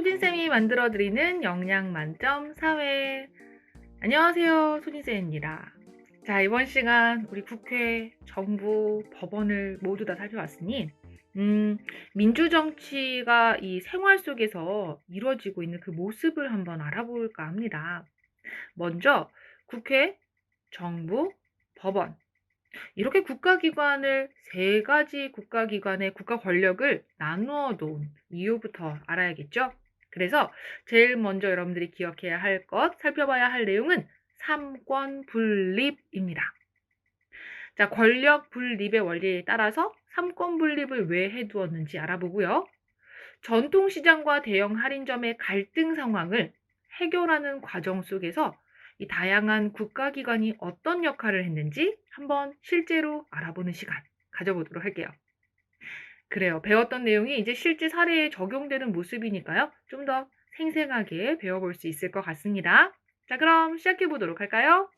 소진쌤이 만들어드리는 영양 만점 사회. 안녕하세요. 소진쌤입니다. 자, 이번 시간 우리 국회, 정부, 법원을 모두 다 살펴봤으니, 음, 민주정치가 이 생활 속에서 이루어지고 있는 그 모습을 한번 알아볼까 합니다. 먼저, 국회, 정부, 법원. 이렇게 국가기관을 세 가지 국가기관의 국가 권력을 나누어 놓은 이유부터 알아야겠죠? 그래서 제일 먼저 여러분들이 기억해야 할 것, 살펴봐야 할 내용은 삼권 분립입니다. 자, 권력 분립의 원리에 따라서 삼권 분립을 왜 해두었는지 알아보고요. 전통시장과 대형 할인점의 갈등 상황을 해결하는 과정 속에서 이 다양한 국가기관이 어떤 역할을 했는지 한번 실제로 알아보는 시간 가져보도록 할게요. 그래요. 배웠던 내용이 이제 실제 사례에 적용되는 모습이니까요. 좀 더 생생하게 배워볼 수 있을 것 같습니다. 자, 그럼 시작해 보도록 할까요?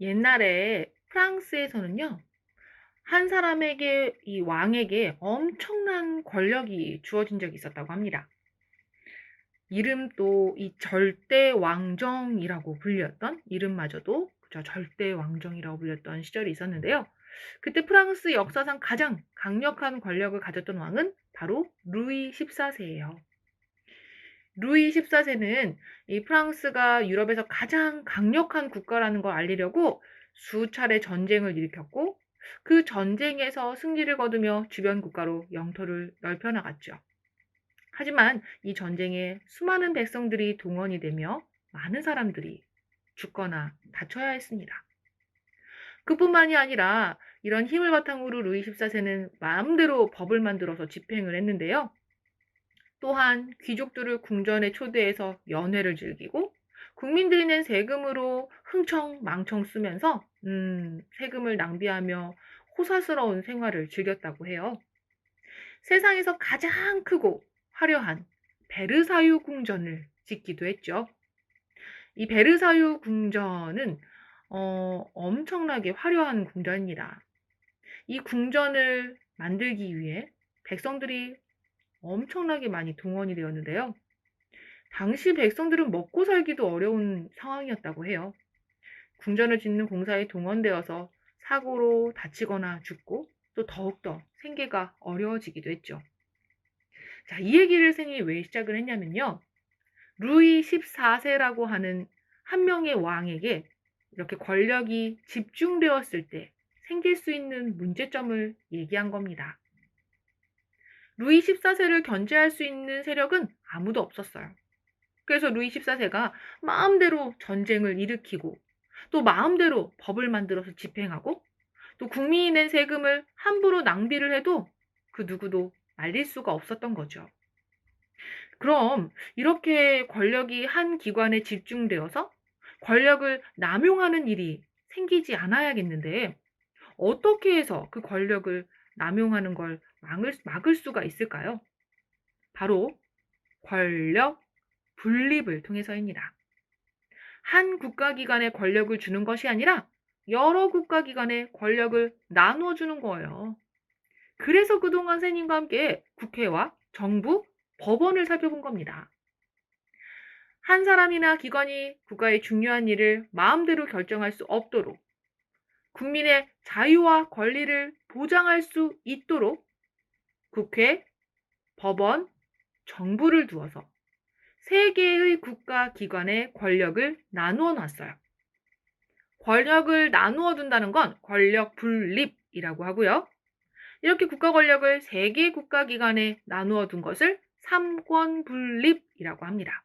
옛날에 프랑스에서는요, 한 사람에게, 이 왕에게 엄청난 권력이 주어진 적이 있었다고 합니다. 이름도 이 절대 왕정이라고 불렸던 이름마저도 그죠 절대 왕정이라고 불렸던 시절이 있었는데요. 그때 프랑스 역사상 가장 강력한 권력을 가졌던 왕은 바로 루이 14세예요. 루이 14세는 이 프랑스가 유럽에서 가장 강력한 국가라는 걸 알리려고 수차례 전쟁을 일으켰고 그 전쟁에서 승리를 거두며 주변 국가로 영토를 넓혀 나갔죠. 하지만 이 전쟁에 수많은 백성들이 동원이 되며 많은 사람들이 죽거나 다쳐야 했습니다. 그뿐만이 아니라 이런 힘을 바탕으로 루이 14세는 마음대로 법을 만들어서 집행을 했는데요. 또한 귀족들을 궁전에 초대해서 연회를 즐기고 국민들이 낸 세금으로 흥청 망청 쓰면서 음, 세금을 낭비하며 호사스러운 생활을 즐겼다고 해요. 세상에서 가장 크고 화려한 베르사유 궁전을 짓기도 했죠. 이 베르사유 궁전은 어, 엄청나게 화려한 궁전입니다. 이 궁전을 만들기 위해 백성들이 엄청나게 많이 동원이 되었는데요. 당시 백성들은 먹고 살기도 어려운 상황이었다고 해요. 궁전을 짓는 공사에 동원되어서 사고로 다치거나 죽고 또 더욱더 생계가 어려워지기도 했죠. 자, 이 얘기를 생이 왜 시작을 했냐면요. 루이 14세라고 하는 한 명의 왕에게 이렇게 권력이 집중되었을 때 생길 수 있는 문제점을 얘기한 겁니다. 루이 14세를 견제할 수 있는 세력은 아무도 없었어요. 그래서 루이 14세가 마음대로 전쟁을 일으키고 또 마음대로 법을 만들어서 집행하고 또 국민이 낸 세금을 함부로 낭비를 해도 그 누구도 말릴 수가 없었던 거죠. 그럼 이렇게 권력이 한 기관에 집중되어서 권력을 남용하는 일이 생기지 않아야겠는데 어떻게 해서 그 권력을 남용하는 걸 막을, 막을 수가 있을까요? 바로 권력 분립을 통해서입니다. 한 국가기관에 권력을 주는 것이 아니라 여러 국가기관에 권력을 나누어 주는 거예요. 그래서 그동안 선생님과 함께 국회와 정부, 법원을 살펴본 겁니다. 한 사람이나 기관이 국가의 중요한 일을 마음대로 결정할 수 없도록 국민의 자유와 권리를 보장할 수 있도록 국회, 법원, 정부를 두어서 세 개의 국가 기관의 권력을 나누어 놨어요. 권력을 나누어 둔다는 건 권력 분립이라고 하고요. 이렇게 국가 권력을 세 개의 국가 기관에 나누어 둔 것을 삼권 분립이라고 합니다.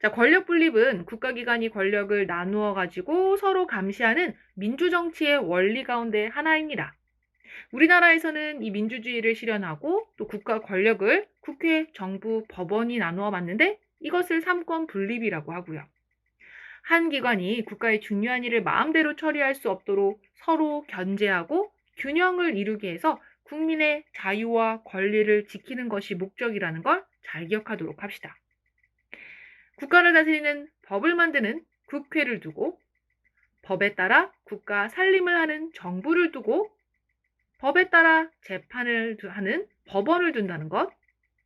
자, 권력 분립은 국가기관이 권력을 나누어 가지고 서로 감시하는 민주정치의 원리 가운데 하나입니다. 우리나라에서는 이 민주주의를 실현하고 또 국가 권력을 국회, 정부, 법원이 나누어 봤는데 이것을 삼권 분립이라고 하고요. 한 기관이 국가의 중요한 일을 마음대로 처리할 수 없도록 서로 견제하고 균형을 이루게 해서 국민의 자유와 권리를 지키는 것이 목적이라는 걸 잘 기억하도록 합시다. 국가를 다스리는 법을 만드는 국회를 두고 법에 따라 국가 살림을 하는 정부를 두고 법에 따라 재판을 두- 하는 법원을 둔다는 것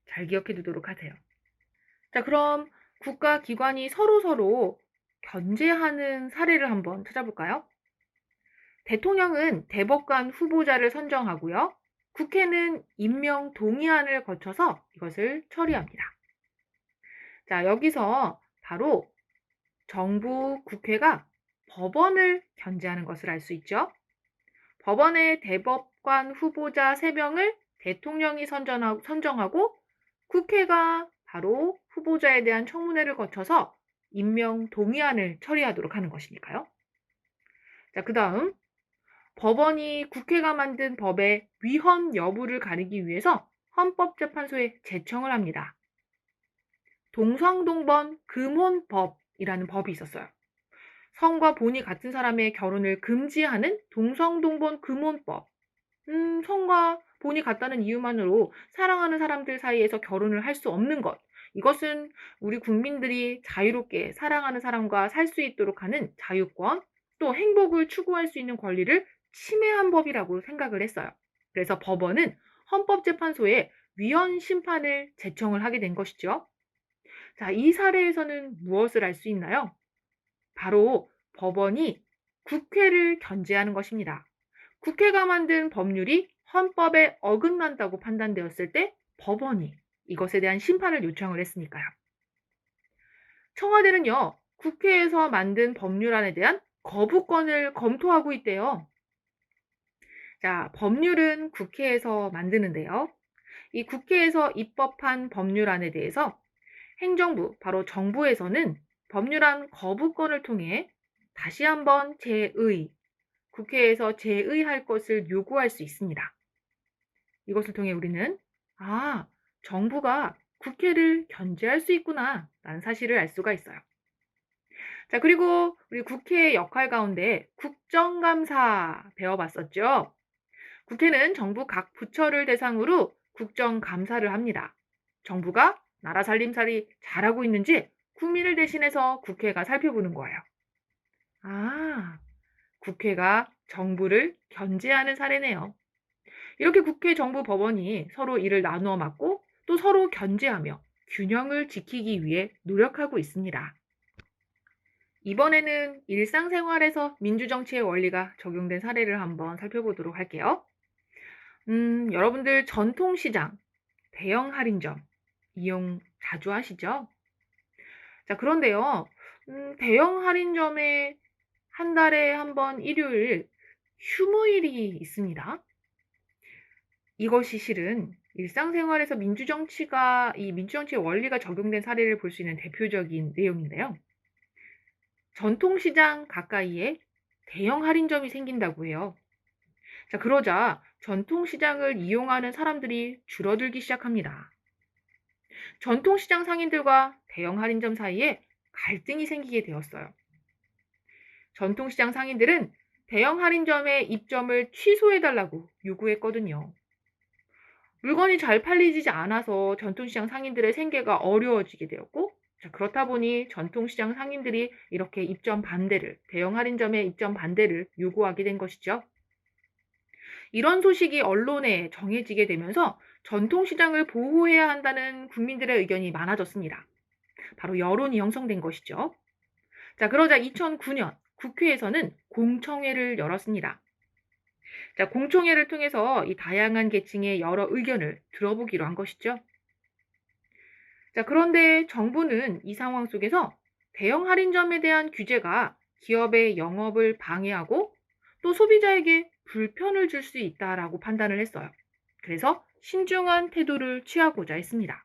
잘 기억해 두도록 하세요. 자, 그럼 국가 기관이 서로 서로 견제하는 사례를 한번 찾아볼까요? 대통령은 대법관 후보자를 선정하고요. 국회는 임명 동의안을 거쳐서 이것을 처리합니다. 자, 여기서 바로 정부 국회가 법원을 견제하는 것을 알 수 있죠. 법원의 대법관 후보자 3명을 대통령이 선정하고 국회가 바로 후보자에 대한 청문회를 거쳐서 임명 동의안을 처리하도록 하는 것이니까요. 자, 그 다음 법원이 국회가 만든 법의 위헌 여부를 가리기 위해서 헌법재판소에 제청을 합니다. 동성동본 금혼법이라는 법이 있었어요. 성과 본이 같은 사람의 결혼을 금지하는 동성동본 금혼법. 음, 성과 본이 같다는 이유만으로 사랑하는 사람들 사이에서 결혼을 할 수 없는 것. 이것은 우리 국민들이 자유롭게 사랑하는 사람과 살 수 있도록 하는 자유권, 또 행복을 추구할 수 있는 권리를 침해한 법이라고 생각을 했어요. 그래서 법원은 헌법재판소에 위헌 심판을 제청을 하게 된 것이죠. 자, 이 사례에서는 무엇을 알 수 있나요? 바로 법원이 국회를 견제하는 것입니다. 국회가 만든 법률이 헌법에 어긋난다고 판단되었을 때 법원이 이것에 대한 심판을 요청을 했으니까요. 청와대는요, 국회에서 만든 법률안에 대한 거부권을 검토하고 있대요. 자, 법률은 국회에서 만드는데요. 이 국회에서 입법한 법률안에 대해서 행정부, 바로 정부에서는 법률안 거부권을 통해 다시 한번 재의, 국회에서 재의할 것을 요구할 수 있습니다. 이것을 통해 우리는 아, 정부가 국회를 견제할 수 있구나 라는 사실을 알 수가 있어요. 자, 그리고 우리 국회의 역할 가운데 국정감사 배워봤었죠? 국회는 정부 각 부처를 대상으로 국정감사를 합니다. 정부가 나라 살림살이 잘하고 있는지 국민을 대신해서 국회가 살펴보는 거예요. 아, 국회가 정부를 견제하는 사례네요. 이렇게 국회, 정부, 법원이 서로 일을 나누어 맡고 또 서로 견제하며 균형을 지키기 위해 노력하고 있습니다. 이번에는 일상생활에서 민주정치의 원리가 적용된 사례를 한번 살펴보도록 할게요. 음, 여러분들 전통시장, 대형 할인점 이용 자주 하시죠? 자, 그런데요, 음, 대형 할인점에 한 달에 한 번 일요일 휴무일이 있습니다. 이것이 실은 일상생활에서 민주정치가, 이 민주정치의 원리가 적용된 사례를 볼 수 있는 대표적인 내용인데요. 전통시장 가까이에 대형 할인점이 생긴다고 해요. 자, 그러자 전통시장을 이용하는 사람들이 줄어들기 시작합니다. 전통시장 상인들과 대형 할인점 사이에 갈등이 생기게 되었어요. 전통시장 상인들은 대형 할인점의 입점을 취소해달라고 요구했거든요. 물건이 잘 팔리지 않아서 전통시장 상인들의 생계가 어려워지게 되었고, 자, 그렇다 보니 전통시장 상인들이 이렇게 입점 반대를, 대형 할인점의 입점 반대를 요구하게 된 것이죠. 이런 소식이 언론에 정해지게 되면서 전통시장을 보호해야 한다는 국민들의 의견이 많아졌습니다. 바로 여론이 형성된 것이죠. 자, 그러자 2009년 국회에서는 공청회를 열었습니다. 자, 공청회를 통해서 이 다양한 계층의 여러 의견을 들어보기로 한 것이죠. 자, 그런데 정부는 이 상황 속에서 대형 할인점에 대한 규제가 기업의 영업을 방해하고 또 소비자에게 불편을 줄 수 있다라고 판단을 했어요. 그래서 신중한 태도를 취하고자 했습니다.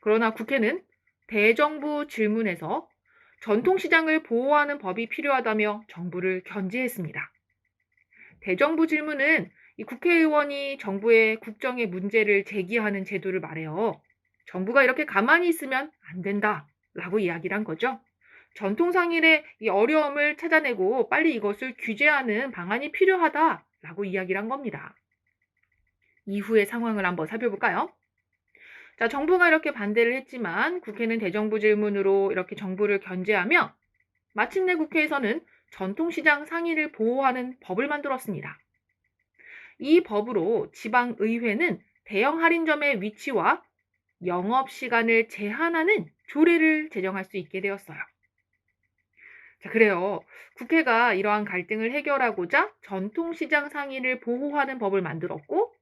그러나 국회는 대정부 질문에서 전통시장을 보호하는 법이 필요하다며 정부를 견제했습니다. 대정부 질문은 이 국회의원이 정부의 국정의 문제를 제기하는 제도를 말해요. 정부가 이렇게 가만히 있으면 안 된다. 라고 이야기를 한 거죠. 전통상일의 이 어려움을 찾아내고 빨리 이것을 규제하는 방안이 필요하다. 라고 이야기를 한 겁니다. 이후의 상황을 한번 살펴볼까요? 자, 정부가 이렇게 반대를 했지만 국회는 대정부 질문으로 이렇게 정부를 견제하며 마침내 국회에서는 전통시장 상인을 보호하는 법을 만들었습니다. 이 법으로 지방의회는 대형 할인점의 위치와 영업 시간을 제한하는 조례를 제정할 수 있게 되었어요. 자, 그래요. 국회가 이러한 갈등을 해결하고자 전통시장 상인을 보호하는 법을 만들었고,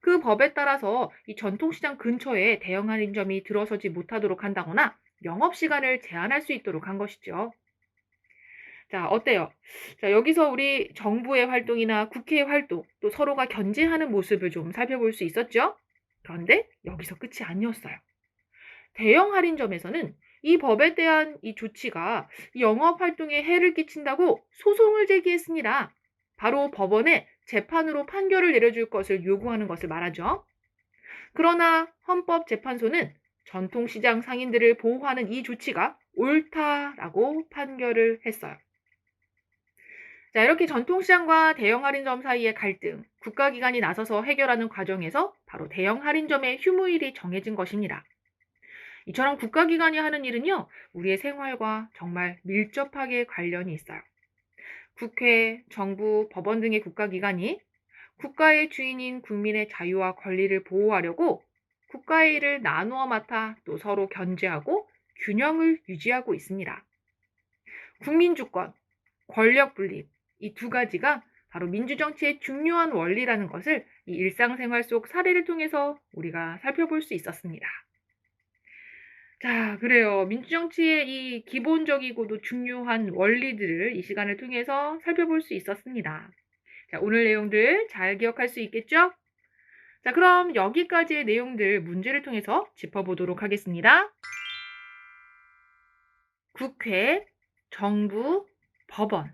그 법에 따라서 이 전통시장 근처에 대형 할인점이 들어서지 못하도록 한다거나 영업시간을 제한할 수 있도록 한 것이죠. 자, 어때요? 자, 여기서 우리 정부의 활동이나 국회의 활동, 또 서로가 견제하는 모습을 좀 살펴볼 수 있었죠? 그런데 여기서 끝이 아니었어요. 대형 할인점에서는 이 법에 대한 이 조치가 영업 활동에 해를 끼친다고 소송을 제기했습니다. 바로 법원에 재판으로 판결을 내려줄 것을 요구하는 것을 말하죠. 그러나 헌법재판소는 전통시장 상인들을 보호하는 이 조치가 옳다라고 판결을 했어요. 자, 이렇게 전통시장과 대형 할인점 사이의 갈등, 국가기관이 나서서 해결하는 과정에서 바로 대형 할인점의 휴무일이 정해진 것입니다. 이처럼 국가기관이 하는 일은요, 우리의 생활과 정말 밀접하게 관련이 있어요. 국회, 정부, 법원 등의 국가기관이 국가의 주인인 국민의 자유와 권리를 보호하려고 국가의 일을 나누어 맡아 또 서로 견제하고 균형을 유지하고 있습니다. 국민주권, 권력 분립, 이 두 가지가 바로 민주정치의 중요한 원리라는 것을 이 일상생활 속 사례를 통해서 우리가 살펴볼 수 있었습니다. 자, 그래요. 민주정치의 이 기본적이고도 중요한 원리들을 이 시간을 통해서 살펴볼 수 있었습니다. 자, 오늘 내용들 잘 기억할 수 있겠죠? 자, 그럼 여기까지의 내용들 문제를 통해서 짚어보도록 하겠습니다. 국회, 정부, 법원.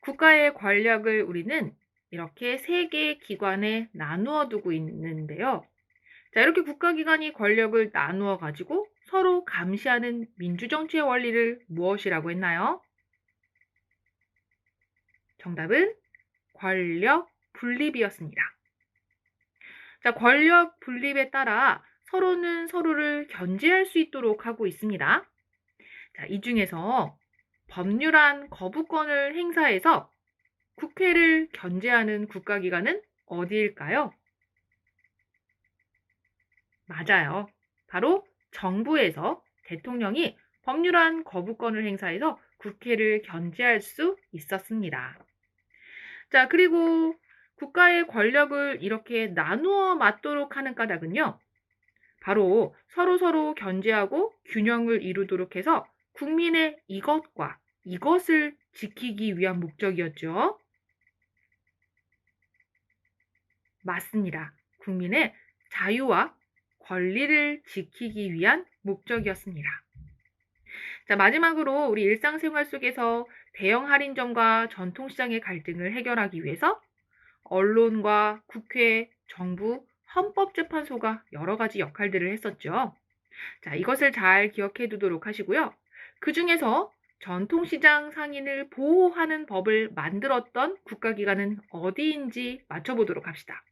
국가의 권력을 우리는 이렇게 세 개의 기관에 나누어 두고 있는데요. 자, 이렇게 국가기관이 권력을 나누어 가지고 서로 감시하는 민주정치의 원리를 무엇이라고 했나요? 정답은 권력 분립이었습니다. 자, 권력 분립에 따라 서로는 서로를 견제할 수 있도록 하고 있습니다. 자, 이 중에서 법률안 거부권을 행사해서 국회를 견제하는 국가기관은 어디일까요? 맞아요. 바로 정부에서 대통령이 법률안 거부권을 행사해서 국회를 견제할 수 있었습니다. 자, 그리고 국가의 권력을 이렇게 나누어 맞도록 하는 까닭은요. 바로 서로 서로 견제하고 균형을 이루도록 해서 국민의 이것과 이것을 지키기 위한 목적이었죠. 맞습니다. 국민의 자유와 권리를 지키기 위한 목적이었습니다. 자, 마지막으로 우리 일상생활 속에서 대형 할인점과 전통시장의 갈등을 해결하기 위해서 언론과 국회, 정부, 헌법재판소가 여러 가지 역할들을 했었죠. 자, 이것을 잘 기억해 두도록 하시고요. 그 중에서 전통시장 상인을 보호하는 법을 만들었던 국가기관은 어디인지 맞춰보도록 합시다.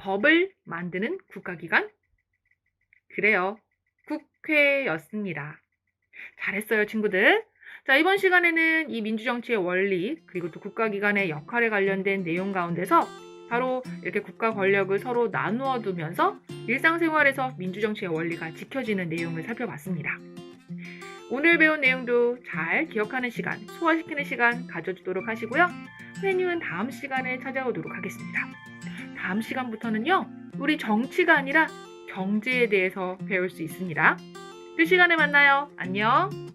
법을 만드는 국가기관? 그래요. 국회였습니다. 잘했어요, 친구들. 자, 이번 시간에는 이 민주정치의 원리, 그리고 또 국가기관의 역할에 관련된 내용 가운데서 바로 이렇게 국가 권력을 서로 나누어 두면서 일상생활에서 민주정치의 원리가 지켜지는 내용을 살펴봤습니다. 오늘 배운 내용도 잘 기억하는 시간, 소화시키는 시간 가져주도록 하시고요. 회뉴는 다음 시간에 찾아오도록 하겠습니다. 다음 시간부터는요, 우리 정치가 아니라 경제에 대해서 배울 수 있습니다. 그 시간에 만나요. 안녕.